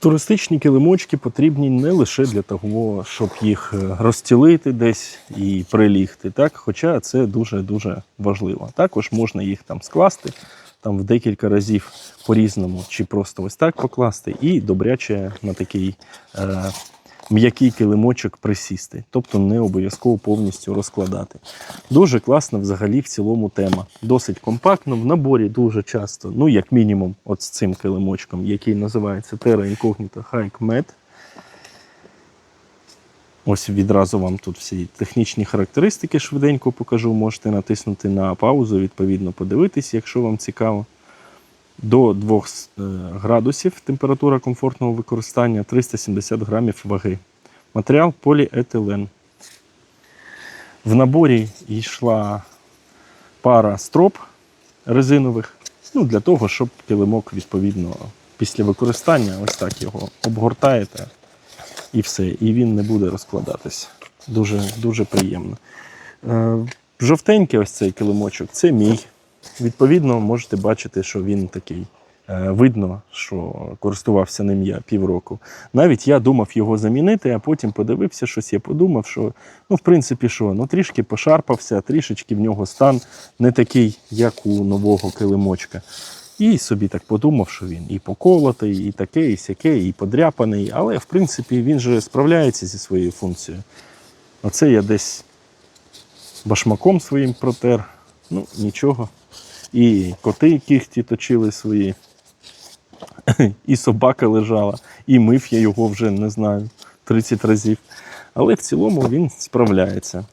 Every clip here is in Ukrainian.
Туристичні килимочки потрібні не лише для того, щоб їх е, розстілити десь і прилігти, так? хоча це дуже-дуже важливо. Також можна їх там скласти там в декілька разів по-різному, чи просто ось так покласти, і добряче на такий е, м'який килимочок присісти, тобто не обов'язково повністю розкладати. Дуже класна взагалі в цілому тема. Досить компактно, в наборі дуже часто, ну як мінімум, от з цим килимочком, який називається Terra Incognita Hike Mat. Ось відразу вам тут всі технічні характеристики швиденько покажу. Можете натиснути на паузу, відповідно подивитись, якщо вам цікаво. До 2 е, градусів температура комфортного використання 370 грамів ваги. Матеріал поліетилен. В наборі йшла пара строп резинових, ну, для того, щоб килимок, відповідно, після використання ось так його обгортаєте і все, і він не буде розкладатися. Дуже, дуже приємно. Е, жовтенький ось цей килимочок це мій. Відповідно, можете бачити, що він такий. е, Видно, що користувався ним я півроку. Навіть я думав його замінити, а потім подивився щось. Я подумав, що ну, в принципі, що ну трішки пошарпався, трішечки в нього стан не такий, як у нового килимочка. І собі так подумав, що він і поколотий, і таке, і сяке, і подряпаний. Але в принципі він же справляється зі своєю функцією. Оце я десь башмаком своїм протер. Ну, нічого. І коти кіхті точили свої, і собака лежала, і мив я його вже не знаю 30 разів. Але в цілому він справляється.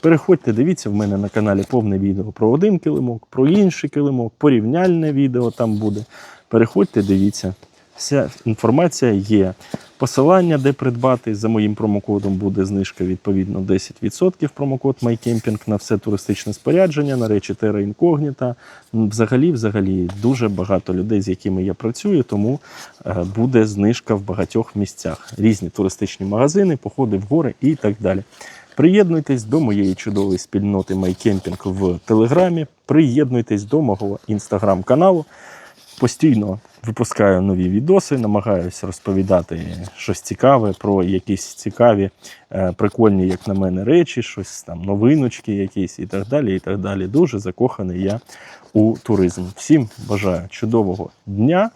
Переходьте, дивіться в мене на каналі повне відео про один килимок, про інший килимок, порівняльне відео там буде. Переходьте, дивіться. Вся інформація є. Посилання, де придбати, за моїм промокодом буде знижка відповідно 10%. Промокод MyCamping на все туристичне спорядження, на речі Terra Incognita. Взагалі, взагалі, дуже багато людей, з якими я працюю, тому е, буде знижка в багатьох місцях. Різні туристичні магазини, походи в гори і так далі. Приєднуйтесь до моєї чудової спільноти MyCamping в Телеграмі. Приєднуйтесь до мого інстаграм-каналу. Постійно випускаю нові відоси, намагаюся розповідати щось цікаве про якісь цікаві, е, прикольні, як на мене, речі, щось там, новиночки якісь і так далі. і так далі. Дуже закоханий я у туризм. Всім бажаю чудового дня,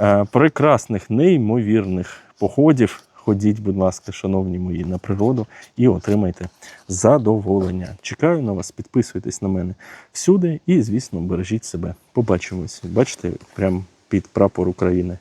е, прекрасних, неймовірних походів. Ходіть, будь ласка, шановні мої, на природу і отримайте задоволення. Чекаю на вас, підписуйтесь на мене всюди і, звісно, бережіть себе. Побачимось. Бачите, прямо під прапор України